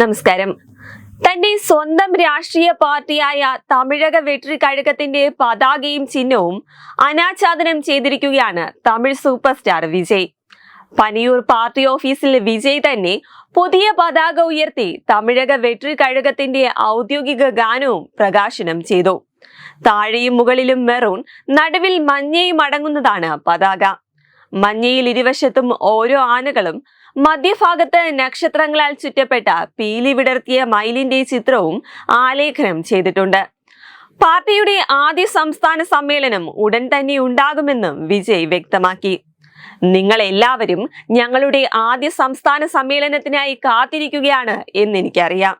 നമസ്കാരം. തന്റെ സ്വന്തം രാഷ്ട്രീയ പാർട്ടിയായ തമിഴക വെട്രി കഴകത്തിന്റെ പതാകയും ചിഹ്നവും അനാച്ഛാദനം ചെയ്തിരിക്കുകയാണ് Tamil super star Vijay. Panaiyur party ഓഫീസിൽ വിജയ് തന്നെ പുതിയ പതാക ഉയർത്തി തമിഴക വെട്രി കഴകത്തിന്റെ ഔദ്യോഗിക ഗാനവും പ്രകാശനം ചെയ്തു. താഴെയും മുകളിലും മെറൂൺ നടുവിൽ മഞ്ഞയും അടങ്ങുന്നതാണ് പതാക. മഞ്ഞയിൽ ഇരുവശത്തും ഓരോ ആനകളും മധ്യഭാഗത്ത് നക്ഷത്രങ്ങളാൽ ചുറ്റപ്പെട്ട പീലി വിടർത്തിയ മയിലിന്റെ ചിത്രവും ആലേഖനം ചെയ്തിട്ടുണ്ട്. പാർട്ടിയുടെ ആദ്യ സംസ്ഥാന സമ്മേളനം ഉടൻ തന്നെ ഉണ്ടാകുമെന്നും വിജയ് വ്യക്തമാക്കി. നിങ്ങൾ എല്ലാവരും ഞങ്ങളുടെ ആദ്യ സംസ്ഥാന സമ്മേളനത്തിനായി കാത്തിരിക്കുകയാണ് എന്ന് എനിക്കറിയാം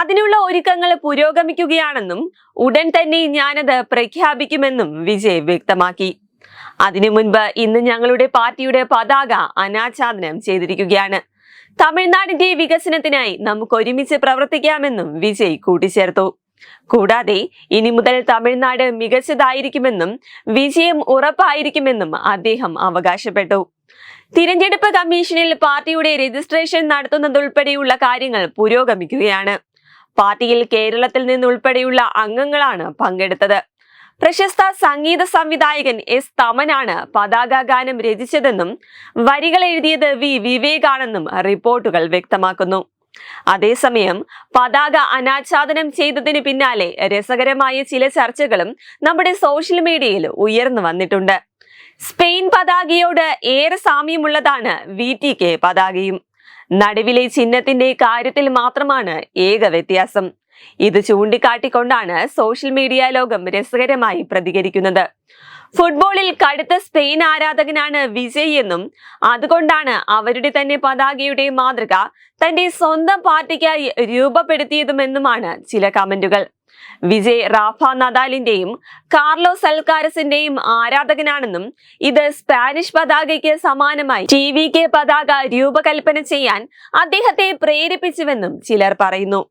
അതിനുള്ള ഒരുക്കങ്ങൾ പുരോഗമിക്കുകയാണെന്നും ഉടൻ തന്നെ ഞാനത് പ്രഖ്യാപിക്കുമെന്നും വിജയ് വ്യക്തമാക്കി. അതിനു മുൻപ് ഇന്ന് ഞങ്ങളുടെ പാർട്ടിയുടെ പതാക അനാച്ഛാദനം ചെയ്തിരിക്കുകയാണ്. തമിഴ്നാടിന്റെ വികസനത്തിനായി നമുക്ക് ഒരുമിച്ച് പ്രവർത്തിക്കാമെന്നും വിജയ് കൂട്ടിച്ചേർത്തു. കൂടാതെ ഇനി മുതൽ തമിഴ്നാട് മികച്ചതായിരിക്കുമെന്നും വിജയം ഉറപ്പായിരിക്കുമെന്നും അദ്ദേഹം അവകാശപ്പെട്ടു. തിരഞ്ഞെടുപ്പ് കമ്മീഷനിൽ പാർട്ടിയുടെ രജിസ്ട്രേഷൻ നടത്തുന്നതുൾപ്പെടെയുള്ള കാര്യങ്ങൾ പുരോഗമിക്കുകയാണ്. പാർട്ടിയിൽ കേരളത്തിൽ നിന്നുൾപ്പെടെയുള്ള അംഗങ്ങളാണ് പങ്കെടുത്തത്. പ്രശസ്ത സംഗീത സംവിധായകൻ എസ് തമനാണ് പതാക ഗാനം രചിച്ചതെന്നും വരികൾ എഴുതിയത് വി വിവേകാണെന്നും റിപ്പോർട്ടുകൾ വ്യക്തമാക്കുന്നു. അതേസമയം പതാക അനാച്ഛാദനം ചെയ്തതിന് പിന്നാലെ രസകരമായ ചില ചർച്ചകളും നമ്മുടെ സോഷ്യൽ മീഡിയയിൽ ഉയർന്നു വന്നിട്ടുണ്ട്. സ്പെയിൻ പതാകയോട് ഏറെ സാമ്യമുള്ളതാണ് വി ടി കെ പതാകയും. നടുവിലെ ചിഹ്നത്തിന്റെ കാര്യത്തിൽ മാത്രമാണ് ഏക വ്യത്യാസം. ഇത് ചൂണ്ടിക്കാട്ടിക്കൊണ്ടാണ് സോഷ്യൽ മീഡിയ ലോകം രസകരമായി പ്രതികരിക്കുന്നത്. ഫുട്ബോളിൽ കടുത്ത സ്പെയിൻ ആരാധകനാണ് വിജയ് എന്നും അതുകൊണ്ടാണ് അവരുടെ തന്നെ പതാകയുടെ മാതൃക തന്റെ സ്വന്തം പാർട്ടിക്കായി രൂപപ്പെടുത്തിയതുമെന്നുമാണ് ചില കമന്റുകൾ. വിജയ് റാഫ നദാലിന്റെയും കാർലോസ് അൽക്കാരസിന്റെയും ആരാധകനാണെന്നും ഇത് സ്പാനിഷ് പതാകയ്ക്ക് സമാനമായി ടി വി കെ പതാക രൂപകൽപ്പന ചെയ്യാൻ അദ്ദേഹത്തെ പ്രേരിപ്പിച്ചുവെന്നും ചിലർ പറയുന്നു.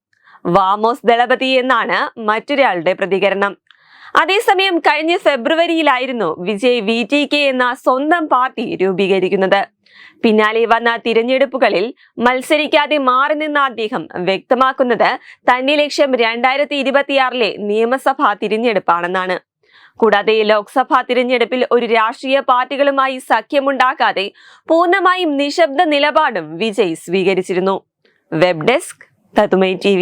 വാമോസ് ദളപതി എന്നാണ് മറ്റൊരാളുടെ പ്രതികരണം. അതേസമയം കഴിഞ്ഞ ഫെബ്രുവരിയിലായിരുന്നു വിജയ് വി ടി കെ എന്ന സ്വന്തം പാർട്ടി രൂപീകരിക്കുന്നത്. പിന്നാലെ വന്ന തിരഞ്ഞെടുപ്പുകളിൽ മത്സരിക്കാതെ മാറി നിന്ന അദ്ദേഹം വ്യക്തമാക്കുന്നത് തന്റെ ലക്ഷ്യം രണ്ടായിരത്തി ഇരുപത്തിയാറിലെ നിയമസഭാ തിരഞ്ഞെടുപ്പാണെന്നാണ്. കൂടാതെ ലോക്സഭാ തിരഞ്ഞെടുപ്പിൽ ഒരു രാഷ്ട്രീയ പാർട്ടികളുമായി സഖ്യമുണ്ടാക്കാതെ പൂർണമായും നിശബ്ദ നിലപാടും വിജയ് സ്വീകരിച്ചിരുന്നു. വെബ് ഡെസ്ക് തതുമൈ ടി